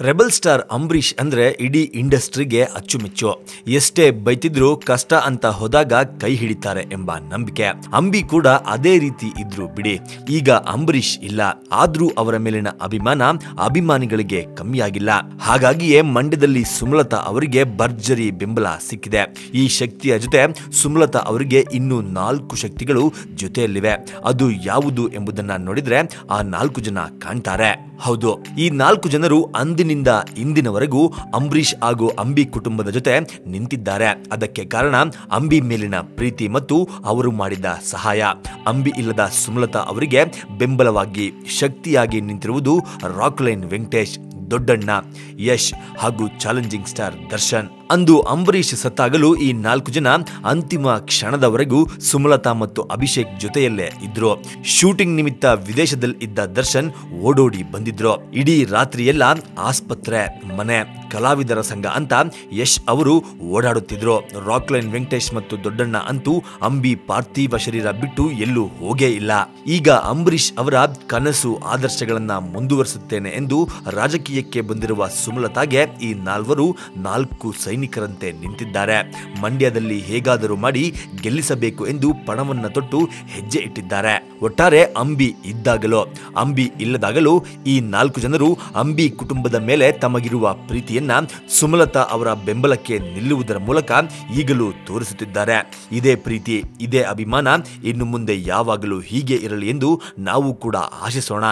Rebel star Ambareesh ಅಂದ್ರೆ ಇಡೀ ಇಂಡಸ್ಟ್ರಿಗೆ ಅಚ್ಚುಮೆಚ್ಚು. ಎಷ್ಟೇ ಬೈತಿದ್ರು ಕಷ್ಟ ಅಂತ ಹೋದಾಗ ಕೈ ಹಿಡಿತಾರೆ ಎಂಬ ನಂಬಿಕೆ. ಅಂಬಿ ಕೂಡ ಅದೇ ರೀತಿ ಇದ್ರು ಬಿಡಿ. ಈಗ ಅಂಬರೀಷ್ ಇಲ್ಲ. ಆದ್ರೂ ಅವರ ಮೇಲಿನ ಅಭಿಮಾನ ಅಭಿಮಾನಿಗಳಿಗೆ ಕಮ್ಮಿಯಾಗಿಲ್ಲ. ಹಾಗಾಗಿಯೇ ಮಂಡ್ಯದಲ್ಲಿ ಸುಮಲತಾ ಅವರಿಗೆ ಭರ್ಜರಿ ಬೆಂಬಲ ಸಿಕ್ಕಿದೆ. ಈ ಶಕ್ತಿಯ ಜೊತೆ ಸುಮಲತಾ ಅವರಿಗೆ ಇನ್ನೂ ನಾಲ್ಕು ಶಕ್ತಿಗಳು ಜೊತೆಯಲ್ಲಿವೆ. ಅದು ಯಾವುದು ಎಂಬುದನ್ನ ನೋಡಿದ್ರೆ ಆ ನಾಲ್ಕು ಜನ ಕಾಣ್ತಾರೆ. ಹೌದು. ಈ ನಾಲ್ಕು ಜನರು ಅಂದಿನಿಂದ ಇಂದಿನವರೆಗೂ ಅಂಬರೀಷ್ ಹಾಗೂ ಅಂಬಿ ಕುಟುಂಬದ ಜೊತೆ ನಿಂತಿದ್ದಾರೆ. ಅದಕ್ಕೆ ಕಾರಣ ಅಂಬಿ ಮೇಲಿನ ಪ್ರೀತಿ ಮತ್ತು ಅವರು ಮಾಡಿದ ಸಹಾಯ. ಅಂಬಿ ಇಲ್ಲದ ಸುಮಲತಾ ಅವರಿಗೆ ಬೆಂಬಲವಾಗಿ ಶಕ್ತಿಯಾಗಿ ನಿಂತಿರುವುದು ರಾಕ್ಲೈನ್ ವೆಂಕಟೇಶ್ ದೊಡ್ಡಣ್ಣ, ಯಶ್ ಹಾಗೂ ಚಾಲೆಂಜಿಂಗ್ ಸ್ಟಾರ್ ದರ್ಶನ್. ಅಂದು ಅಂಬರೀಷ್ ಸತ್ತಾಗಲು ಈ ನಾಲ್ಕು ಜನ ಅಂತಿಮ ಕ್ಷಣದವರೆಗೂ ಸುಮಲತಾ ಮತ್ತು ಅಭಿಷೇಕ್ ಜೊತೆಯಲ್ಲೇ ಇದ್ರು. ಶೂಟಿಂಗ್ ನಿಮಿತ್ತ ವಿದೇಶದಲ್ಲಿ ಇದ್ದ ದರ್ಶನ್ ಓಡೋಡಿ ಬಂದಿದ್ರು. ಇಡೀ ರಾತ್ರಿಯೆಲ್ಲ ಆಸ್ಪತ್ರೆ, ಮನೆ, ಕಲಾವಿದರ ಸಂಘ ಅಂತ ಯಶ್ ಅವರು ಓಡಾಡುತ್ತಿದ್ರು. ರಾಕ್ಲೈನ್ ವೆಂಕಟೇಶ್ ಮತ್ತು ದೊಡ್ಡಣ್ಣ ಅಂತೂ ಅಂಬಿ ಪಾರ್ಥಿವ ಶರೀರ ಬಿಟ್ಟು ಎಲ್ಲೂ ಹೋಗೇ ಇಲ್ಲ. ಈಗ ಅಂಬರೀಷ್ ಅವರ ಕನಸು ಆದರ್ಶಗಳನ್ನ ಮುಂದುವರಿಸುತ್ತೇನೆ ಎಂದು ರಾಜಕೀಯಕ್ಕೆ ಬಂದಿರುವ ಸುಮಲತಾಗೆ ಈ ನಾಲ್ವರು ನಾಲ್ಕು ಸೈನಿಕರಂತೆ ನಿಂತಿದ್ದಾರೆ. ಮಂಡ್ಯದಲ್ಲಿ ಹೇಗಾದರೂ ಮಾಡಿ ಗೆಲ್ಲಿಸಬೇಕು ಎಂದು ಪಣವನ್ನು ತೊಟ್ಟು ಹೆಜ್ಜೆ ಇಟ್ಟಿದ್ದಾರೆ. ಒಟ್ಟಾರೆ ಅಂಬಿ ಇದ್ದಾಗಲೋ, ಅಂಬಿ ಇಲ್ಲದಾಗಲೂ ಈ ನಾಲ್ಕು ಜನರು ಅಂಬಿ ಕುಟುಂಬದ ಮೇಲೆ ತಮಗಿರುವ ಪ್ರೀತಿಯನ್ನ ಸುಮಲತಾ ಅವರ ಬೆಂಬಲಕ್ಕೆ ನಿಲ್ಲುವುದರ ಮೂಲಕ ಈಗಲೂ ತೋರಿಸುತ್ತಿದ್ದಾರೆ. ಇದೇ ಪ್ರೀತಿ, ಇದೇ ಅಭಿಮಾನ, ಇನ್ನು ಮುಂದೆ ಯಾವಾಗಲೂ ಹೀಗೆ ಇರಲಿ ಎಂದು ನಾವು ಕೂಡ ಆಶಿಸೋಣ.